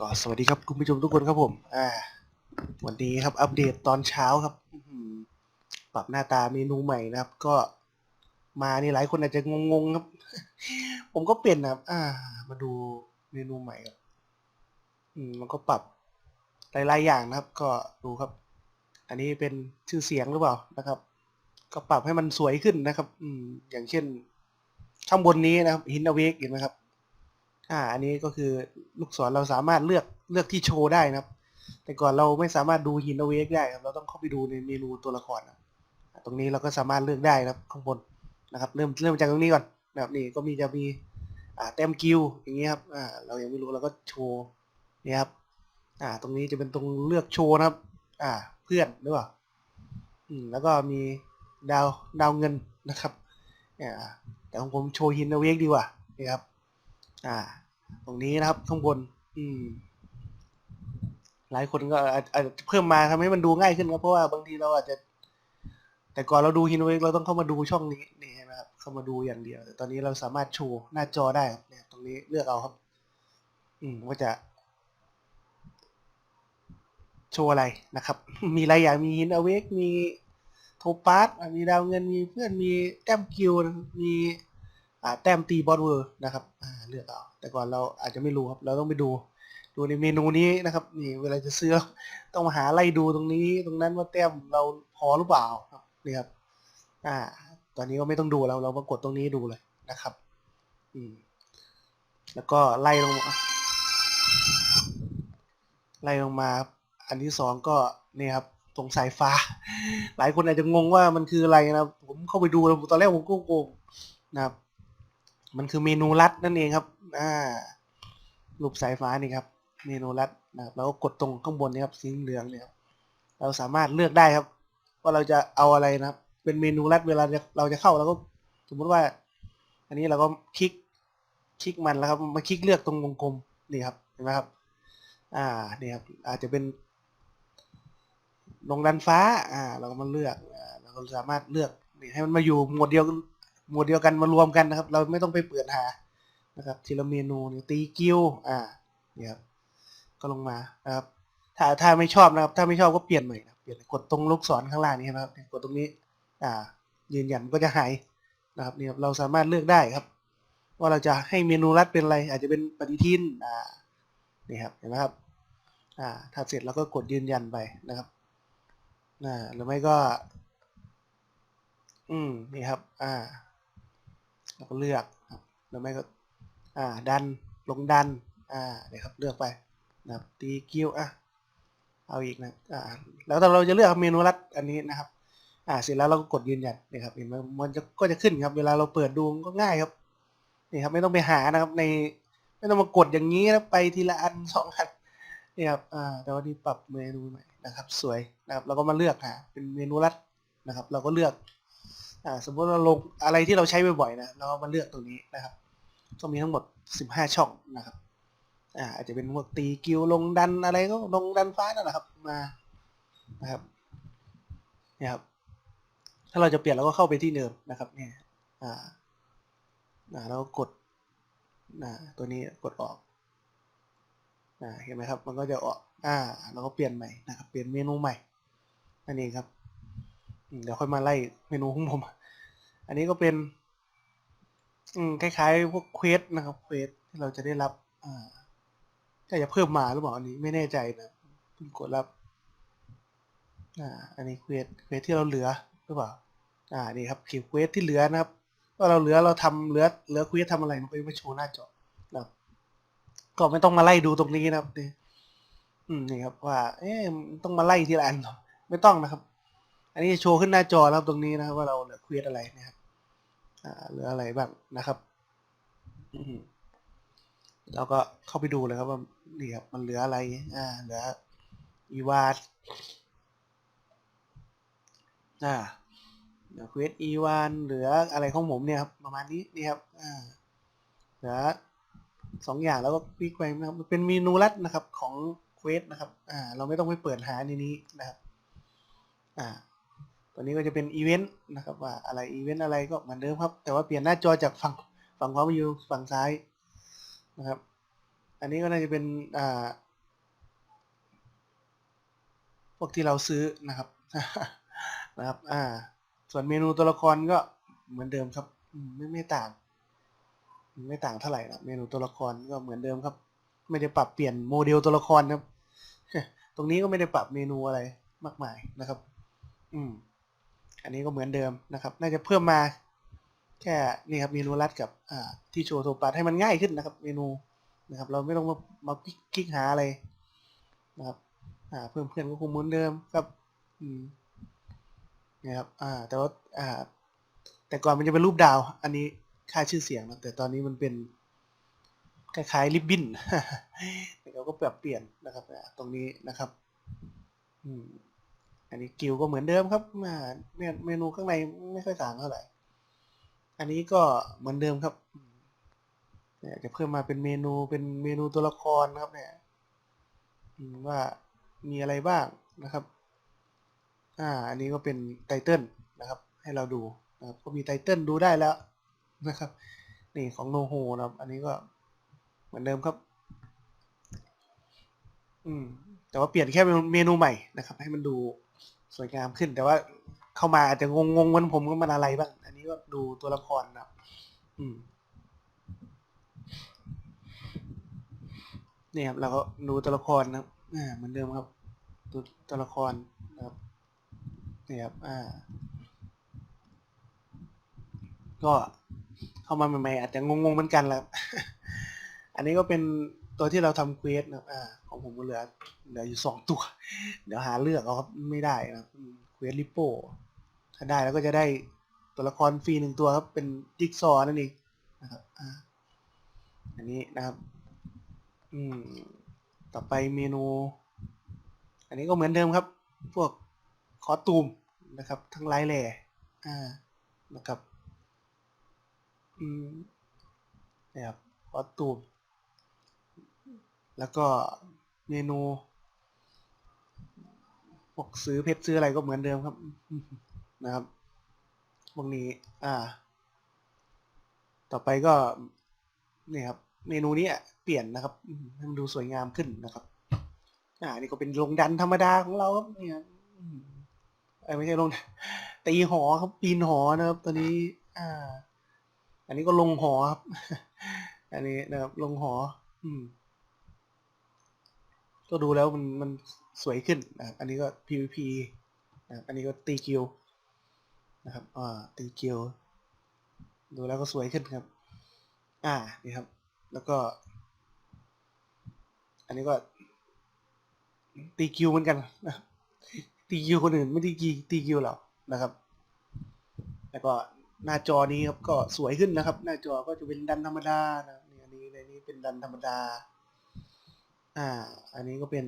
ก็สวัสดีครับคุณผู้ชมทุกคนครับผมอ่าวันนี้ครับอัปเดตตอนเช้าครับปรับหน้าตาเมนูใหม่นะครับ ก็มานี่หลายคนอาจจะงงๆครับ ผมก็เปลี่ยนนะครับ อ่า มาดูเมนูใหม่ครับอืมมันก็ปรับหลายๆอย่างนะครับ ก็ดูครับ อันนี้เป็นชื่อเสียงหรือเปล่านะครับ ก็ปรับให้มันสวยขึ้นนะครับ อืมอย่างเช่นข้างบนนี้นะครับฮินเวกเห็นไหมครับ อ่า อันนี้ก็คือลูกศรเราสามารถเลือกเลือกที่โชว์ได้นะครับ แต่ก่อนเราไม่สามารถดูฮินเวกได้ครับ เราต้องเข้าไปดูในเมนูตัวละครนะตรงนี้เราก็สามารถเลือกได้นะครับข้างบนนะครับ เริ่มเริ่มจากตรงนี้ก่อนนะครับนี่ก็มีจะมีอ่าแต้มกิลอย่างเงี้ยครับอ่าเรายังไม่รู้เราก็โชว์นี่ครับอ่า ตรงนี้จะเป็นตรงเลือกโชว์นะครับ อ่า เพื่อนหรือเปล่าอืมแล้วก็มีดาวดาวเงินนะครับอ่าแต่ของผมโชว์ฮินเวกดีกว่านี่ครับ อ่า ตรงนี้นะครับข้างบน อืม หลายคนก็อาจจะเพิ่มมาทำให้มันดูง่ายขึ้นครับเพราะว่าบางทีเราอาจจะ แต่ก่อนเราดูฮินเวกเราต้องเข้ามาดูช่องนี้นี่ใช่ไหมครับเข้ามาดูอย่างเดียว แต่ตอนนี้เราสามารถโชว์หน้าจอได้เนี่ยตรงนี้เลือกเอาครับ อืมว่าจะโชว์อะไรนะครับ มีหลายอย่างมีฮินเวกมีโทปาสมีดาวเงินมีเพื่อนมีแต้มกิลนะครับมี แต้มตีบอสเวอร์นะครับเลือกเอาแต่ก่อนเราอาจจะไม่รู้ครับเราต้องไปดูดูในเมนูนี้นะครับนี่เวลาจะซื้อต้องมาหาไล่ดูตรงนี้ตรงนั้นว่าแต้มเราพอหรือเปล่าครับนี่ครับอ่า ตอนนี้ก็ไม่ต้องดูแล้วเรามากดตรงนี้ดูเลยนะครับ อืมแล้วก็ไล่ลงมาไล่ลงมาครับอันที่สองก็นี่ครับตรงสายฟ้า หลายคนอาจจะงงว่ามันคืออะไรนะครับ ผมเข้าไปดูแล้วตอนแรกผมก็งงนะครับ มันคือเมนูลัดนั่นเองครับ อ่า รูปสายฟ้านี่ครับ เมนูลัดนะครับแล้วก็กดตรงข้างบนนี้ครับสีเหลืองเนี่ยครับเราสามารถเลือกได้ครับ ว่าเราจะเอาอะไรนะครับ เป็นเมนูลัดเวลาเราจะเข้าเราก็สมมุติว่า อันนี้เราก็คลิกคลิกมันแล้วครับ มาคลิกเลือกตรงวงกลมนี่ครับเห็นไหมครับ อ่านี่ครับ อาจจะเป็นลงดันฟ้า อ่า เราก็มาเลือกอ่าเราก็สามารถเลือกนี่ให้มันมาอยู่หมวดเดียว หมวดเดียวกันมารวมกันนะครับ เราไม่ต้องไปเปิดหานะครับทีละเมนูตีกิ้วอ่านี่ครับก็ลงมานะครับ ถ้าถ้าไม่ชอบนะครับ ถ้าไม่ชอบก็เปลี่ยนใหม่นะเปลี่ยนกดตรงลูกศรข้างล่างนี้นะครับกดตรงนี้ อ่า ยืนยันก็จะหายนะครับนี่ครับเราสามารถเลือกได้ครับ ว่าเราจะให้เมนูรัดเป็นอะไร อาจจะเป็นปฏิทินอ่านี่ครับเห็นไหมครับอ่าถ้าเสร็จเราก็กดยืนยันไปนะครับอ่าหรือไม่ก็ อืมนี่ครับ อ่า เราก็เลือกครับหรือไม่ก็อ่าดันลงดันอ่าเดี๋ยวครับเลือกไปนะครับตีกิ้วอะเอาอีกนะอ่าแล้วแต่เราจะเลือกเมนูรัดอันนี้นะครับอ่าเสร็จแล้วเราก็กดยืนยันนี่ครับเห็นไหมมันจะก็จะขึ้นครับเวลาเราเปิดดูก็ง่ายครับนี่ครับไม่ต้องไปหานะครับในไม่ต้องมากดอย่างนี้นะไปทีละอันสองอันนี่ครับอ่าแต่ว่านี่ปรับเมนูใหม่นะครับ สวยนะครับเราก็มาเลือกหาเป็นเมนูรัดนะครับ เราก็เลือก อ่าสมมติเราลงอะไรที่เราใช้บ่อยๆนะเราก็มาเลือกตรงนี้นะครับก็มีทั้งหมด 15 ช่องนะครับอ่าอาจจะเป็นพวกตีกิวลงดันอะไรก็ลงดันฟ้านั่นแหละครับมานะครับเนี่ยครับถ้าเราจะเปลี่ยนเราก็เข้าไปที่เดิมนะครับเนี่ยอ่าอ่าแล้วก็กดอ่าตัวนี้กดออกอ่าเห็นไหมครับ มันก็จะออกอ่าเราก็เปลี่ยนใหม่นะครับ เปลี่ยนเมนูใหม่นั่นเองครับ เดี๋ยวค่อยมาไล่เมนูของผม อันนี้ก็เป็น อืมคล้ายๆพวกเควสนะครับเควสที่เราจะได้รับ อ่าก็จะเพิ่มมาหรือเปล่าอันนี้ไม่แน่ใจนะเพิ่งกดรับ อ่า อันนี้เควสเควสที่เราเหลือหรือเปล่า อ่า นี่ครับคือเควสที่เหลือนะครับว่าเราเหลือเราทำเหลือเหลือเควสทำอะไรมันก็จะมาโชว์หน้าจอนะครับก็ไม่ต้องมาไล่ดูตรงนี้นะครับนี่อืมนี่ครับว่า เอ๊ะต้องมาไล่ทีละอันเหรอไม่ต้องนะครับ อันนี้จะโชว์ขึ้นหน้าจอแล้วตรงนี้นะครับว่าเราเหลือเควสอะไรนะครับอ่าเหลืออะไรบ้างนะครับเราก็เข้าไปดูเลยครับว่านี่ครับมันเหลืออะไร อ่า เหลืออีวาดอ่าเหลือเควสอีวานเหลืออะไรของผมเนี่ยครับประมาณนี้นี่ครับอ่าเหลือสองอย่างแล้วก็คลิกไปนะครับมันเป็นเมนูลัดนะครับของเควสนะครับ อ่า เราไม่ต้องไปเปิดหาในนี้นะครับ อ่า ตัวนี้ก็จะเป็นอีเวนต์นะครับว่าอะไรอีเวนต์อะไรก็เหมือนเดิมครับ แต่ว่าเปลี่ยนหน้าจอจากฝั่งฝั่งความอยู่ฝั่งซ้ายนะครับ อันนี้ก็น่าจะเป็นอ่าพวกที่เราซื้อนะครับนะครับอ่าส่วนเมนูตัวละครก็เหมือนเดิมครับไม่ไม่ต่าง ไม่ต่างเท่าไหร่นะเมนูตัวละครก็เหมือนเดิมครับ ไม่ได้ปรับเปลี่ยนโมเดลตัวละครครับ ตรงนี้ก็ไม่ได้ปรับเมนูอะไรมากมายนะครับ อืม อันนี้ก็เหมือนเดิมนะครับ น่าจะเพิ่มมาแค่นี่ครับเมนูรัดกับที่โชว์โทรปัดให้มันง่ายขึ้นนะครับ เมนูนะครับ เราไม่ต้องมามาคลิกหาอะไรนะครับเพื่อนเพื่อนก็คงเหมือนเดิมครับนี่ครับแต่ว่าแต่ก่อนมันจะเป็นรูปดาว อันนี้ค่าชื่อเสียงนะแต่ตอนนี้มันเป็นคล้ายๆริบบิ้นเราก็ปรับเปลี่ยนนะครับตรงนี้นะครับ อืม อันนี้กิวก็เหมือนเดิมครับเนี่ยเมนูข้างในไม่ค่อยต่างเท่าไหร่ อันนี้ก็เหมือนเดิมครับเนี่ยจะเพิ่มมาเป็นเมนูเป็นเมนูตัวละครนะครับเนี่ยว่ามีอะไรบ้างนะครับ อ่า อันนี้ก็เป็นไตเติลนะครับ ให้เราดูนะครับก็มีไตเติลดูได้แล้วนะครับ นี่ของโนโฮนะครับ อันนี้ก็เหมือนเดิมครับ อืม แต่ว่าเปลี่ยนแค่เมนูใหม่นะครับ ให้มันดู สวยงามขึ้น แต่ว่าเข้ามาอาจจะงงงๆมันผมก็มันอะไรบ้าง อันนี้ก็ดูตัวละครนะครับอืมนี่ครับเราก็ดูตัวละครนะครับอ่าเหมือนเดิมครับดูตัวละครนะครับนี่ครับอ่า ก็เข้ามาใหม่ๆอาจจะงงๆเหมือนกันแหละอันนี้ก็เป็นตัวที่เราทำเควสนะครับอ่า ของผมก็เหลือเหลืออยู่สองตัว เดี๋ยวหาเลือกเอาครับไม่ได้นะครับเควสลิโป้ถ้าได้แล้วก็จะได้ตัวละครฟรีหนึ่งตัวครับ เป็นจิ๊กซอนั่นเองนะครับอันนี้นะครับ อืม ต่อไปเมนู อันนี้ก็เหมือนเดิมครับ พวกคอตูมนะครับ ทั้งไลแหล่อ่านะครับ อืมนะครับคอตูมแล้วก็ เมนูพวกซื้อเพชรซื้ออะไรก็เหมือนเดิมครับ นะครับพวกนี้ อ่า ต่อไปก็นี่ครับ เมนูนี้เปลี่ยนนะครับมให้มันดูสวยงามขึ้นนะครับ อ่า นี่ก็เป็นลงดันธรรมดาของเราครับเนี่ยไม่ใช่ลงตีหอครับปีนหอนะครับ ตอนนี้ อ่า อันนี้ก็ลงหอครับ อันนี้นะครับลงหอ อืม ก็ดูแล้วมันมันสวยขึ้นนะครับอันนี้ก็ PVP นะครับอันนี้ก็ตีกิวนะครับอ่าตีกิวดูแล้วก็สวยขึ้นครับ อ่านี่ครับ แล้วก็ อันนี้ก็ ตีกิวเหมือนกันนะตีกิวคนอื่นไม่ตีกีตีกิวเรานะครับ แล้วก็หน้าจอนี้ครับก็สวยขึ้นนะครับ หน้าจอก็จะเป็นดันธรรมดานะนี่อันนี้ในนี้เป็นดันธรรมดา อ่า อันนี้ก็เป็น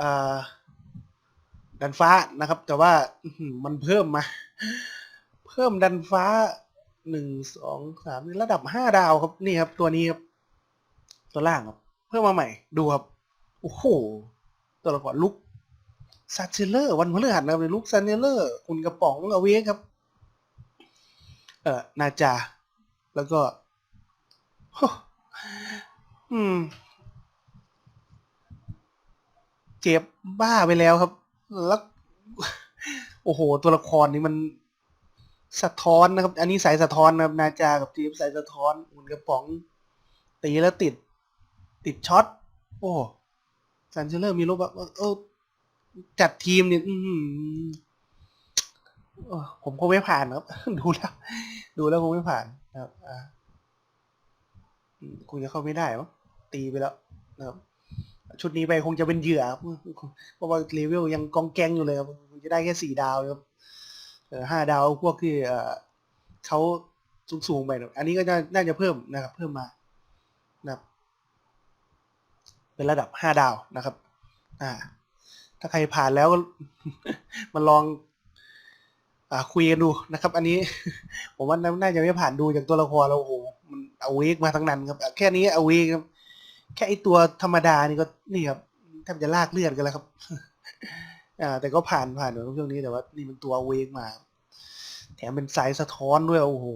อ่าดันฟ้านะครับ แต่ว่ามันเพิ่มมา เพิ่มดันฟ้าหนึ่งสองสามระดับห้าดาวครับนี่ครับ ตัวนี้ครับ ตัวล่างครับ เพิ่มมาใหม่ ดูครับ โอ้โห ตัวละครลุกซาเชเลอร์วันพฤหัสนะครับลุกซาเชเลอร์คุณกระป๋องอเวกครับ เอ่อนาจา แล้วก็อืม เจ็บบ้าไปแล้วครับ แล้วโอ้โห ตัวละครนี้มันสะท้อนนะครับ อันนี้สายสะท้อนนะครับ นาจากับทีมสายสะท้อนหุ่นกระป๋อง ตีแล้วติด ติดช็อต โอ้ซันเชลเลอร์มีลบแบบเออจัดทีมเนี่ยผมคงไม่ผ่านครับ ดูแล้ว ดูแล้วคงไม่ผ่านนะครับอ่าคงจะเข้าไม่ได้มั้งตีไปแล้วนะครับ ชุดนี้ไปคงจะเป็นเหยื่อครับเพราะว่าเลเวลยังกองแกงอยู่เลยครับคงจะได้แค่สี่ดาวครับห้าดาวพวกที่เขาสูงๆไปน่อยอันนี้ก็น่าจะเพิ่มนะครับ เพิ่มมานะครับ เป็นระดับห้าดาวนะครับ อ่า ถ้าใครผ่านแล้วมาลอง อ่าคุยกันดูนะครับ อันนี้ ผมว่าน่าจะไม่ผ่านดูจากตัวละครแล้วโอ้โหมันเอาเวกมาทั้งนั้นครับ แค่นี้เอาเวกครับ แค่ไอตัวธรรมดานี่ก็นี่ครับแทบจะลากเลือดกันแล้วครับ อ่า แต่ก็ผ่านผ่านในช่วงนี้แต่ว่า นี่มันตัวเวกมา แถมเป็นสายสะท้อนด้วยโอ้โห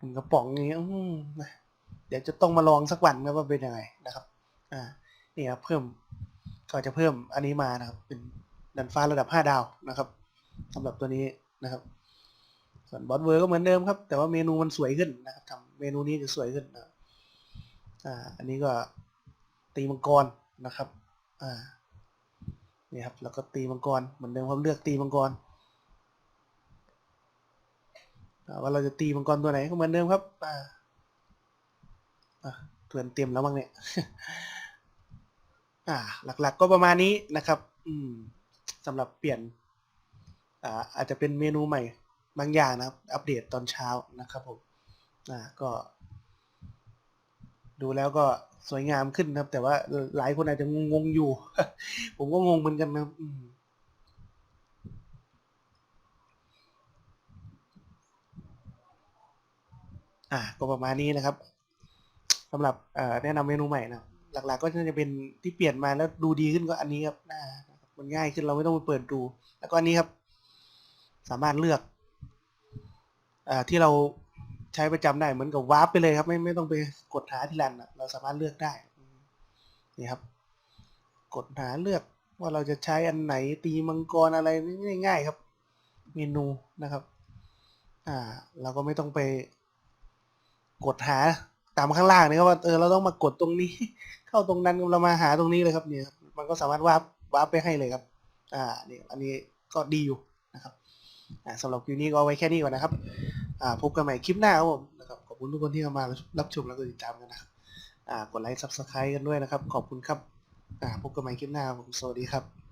มันกระป๋องนี้อืมเดี๋ยวจะต้องมาลองสักวันครับว่าเป็นยังไงนะครับ อ่า นี่ครับเพิ่มก็จะเพิ่มอันนี้มานะครับ เป็นดันฟ้าระดับ 5 ดาวนะครับสำหรับตัวนี้นะครับ ส่วนบอสเวอร์ก็เหมือนเดิมครับ แต่ว่าเมนูมันสวยขึ้นนะครับทำเมนูนี้จะสวยขึ้นนะครับ อ่าอันนี้ก็ตีมังกรนะครับอ่านี่ครับแล้วก็ตีมังกรเหมือนเดิมครับเลือกตีมังกรว่าเราจะตีมังกรตัวไหนก็เหมือนเดิมครับอ่าอะเตือนเต็มแล้วมั้งเนี่ยอ่าหลักๆก็ประมาณนี้นะครับ อืมสำหรับเปลี่ยนอ่าอาจจะเป็นเมนูใหม่บางอย่างนะครับ อัปเดตตอนเช้านะครับผมอ่าก็ ดูแล้วก็สวยงามขึ้นนะครับ แต่ว่าหลายคนอาจจะงงอยู่ ผมก็งงเหมือนกันนะอ่าก็ประมาณนี้นะครับสำหรับแนะนำเมนูใหม่นะหลักๆ ก็จะเป็นที่เปลี่ยนมาแล้วดูดีขึ้นก็อันนี้ครับมันง่ายขึ้นเราไม่ต้องไปเปิดดู แล้วก็อันนี้ครับ สามารถเลือกอที่เรา ใช้ประจำได้เหมือนกับวาร์ปไปเลยครับไม่ไม่ต้องไปกดหาที่รันอะเราสามารถเลือกได้นี่ครับ กดหาเลือกว่าเราจะใช้อันไหนตีมังกรอะไรง่ายๆครับ เมนูนะครับ อ่า เราก็ไม่ต้องไป กดหาตามข้างล่างนะครับว่าเออเราต้องมากดตรงนี้ เข้าตรงนั้นเรามาหาตรงนี้เลยครับเนี่ยมันก็สามารถวาร์ปวาร์ปไปให้เลยครับ อ่านี่อันนี้ก็ดีอยู่นะครับอ่าสำหรับคลิปนี้ก็เอาไว้แค่นี้ก่อนนะครับ พบกันใหม่คลิปหน้าครับผมนะครับขอบคุณทุกคนที่เข้ามารับชมแล้วก็ติดตามกันนะครับอ่ากดไลค์ซับสไครต์กันด้วยนะครับ ขอบคุณครับอ่าพบกันใหม่คลิปหน้าผมสวัสดีครับ